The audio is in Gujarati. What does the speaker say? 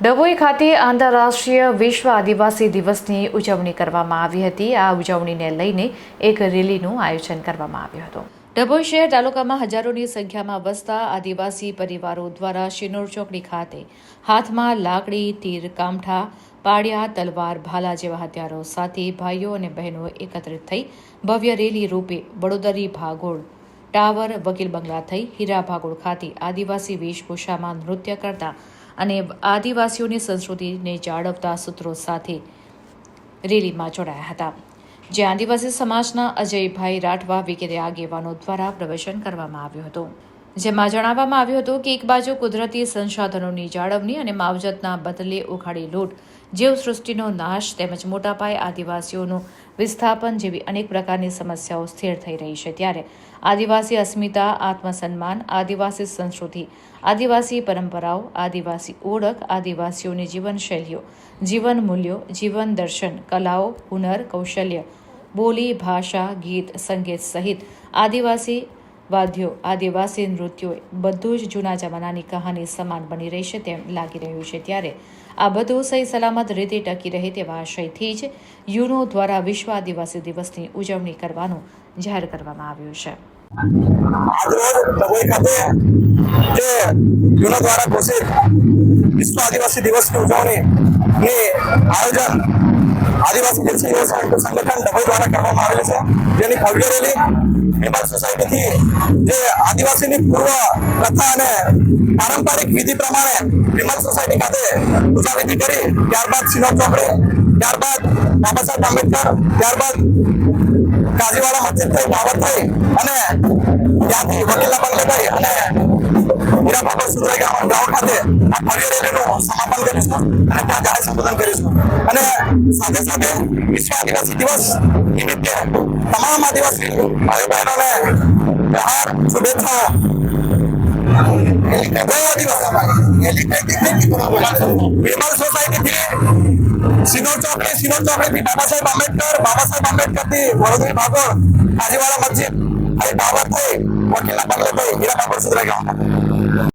ડભોઈ ખાતે આંતરરાષ્ટ્રીય વિશ્વ આદિવાસી દિવસની ઉજવણી કરવામાં આવી હતી. આ ઉજવણીને લઈને એક રેલીનું આયોજન કરવામાં આવ્યું હતું. ડભોઈ શહેર તાલુકામાં હજારોની સંખ્યામાં વસતા આદિવાસી પરિવારો દ્વારા શિનોર ચોકડી ખાતે હાથમાં લાકડી, તીર, કામઠા પાડિયા તલવાર, ભાલા જેવા હથિયારો સાથે ભાઈઓ અને બહેનો એકત્રિત થઈ ભવ્ય રેલી રૂપે બડોદરી ભાગોળ ટાવર, વકીલ બંગલા થઈ હીરા ભાગોળ ખાતે આદિવાસી વેશભૂષામાં નૃત્ય કરતા અને આદિવાસીઓની સંસ્કૃતિને જાળવતા સૂત્રો સાથે રેલીમાં જોડાયા હતા. જે આદિવાસી સમાજના અજયભાઈ રાઠવા વગેરે આગેવાનો દ્વારા પ્રવચન કરવામાં આવ્યું હતું. જેમાં જણાવવામાં આવ્યું હતું કે એક બાજુ કુદરતી સંસાધનોની જાળવણી અને માવજતના બદલે ઉખાડી લૂંટ, જીવસૃષ્ટિનો નાશ તેમજ મોટા પાયે આદિવાસીઓનું વિસ્થાપન જેવી અનેક પ્રકારની સમસ્યાઓ સ્થિર થઈ રહી છે. ત્યારે આદિવાસી અસ્મિતા, આત્મસન્માન, આદિવાસી સંસ્કૃતિ, આદિવાસી પરંપરાઓ, આદિવાસી ઓળખ, આદિવાસીઓની જીવનશૈલીઓ, જીવન મૂલ્યો, જીવન દર્શન, કલાઓ, હુનર, કૌશલ્ય, બોલી, ભાષા, ગીત, સંગીત સહિત આદિવાસી વાદ્યો, આદિવાસી નૃત્યો, બધું જ જૂના જમાનાની કહાની સમાન બની રહેશે તેમ લાગી રહ્યું છે ત્યારે. આ બધું સહી સલામત રીતે ટકી રહે તેવા આશયથી જ યુનો દ્વારા વિશ્વ આદિવાસી દિવસની ઉજવણી કરવાનું જાહેર કરવામાં આવ્યું છે. દ્વારા ઘોષિત વિશ્વ આદિવાસી દિવસની ઉજવણી આયોજન આદિવાસી જે છે સંગઠન ડભોઈ દ્વારા કરવામાં આવેલ છે. જેની ભવ્ય રેલી વિમલ સોસાયટીથી જે આદિવાસીની પૂર્વ પ્રથા અને પારંપરિક વિધિ પ્રમાણે વિમલ સોસાયટી ખાતે પૂજાવિધિ કરી, ત્યારબાદ સિનોદ ચોપડે ત્યારબાદ બાબા સાહેબ આંબેડકર, ત્યારબાદ કાજીવાડા મસ્જિદ થઈ, બાબર થઈ અને ત્યાંથી વકીલા બંગલે થઈ અને બાબર સુધરાઈ ગામ ગામ ખાતે આ બાબા સાહેબ આંબેડકર બાબા સાહેબ આંબેડકરથી વડોદરી ભાગોળ મસ્જિદ અહીં બાબર થઈ વકીલના બંગલે થઈ હીરા બાબર સુધરાઈ ગામ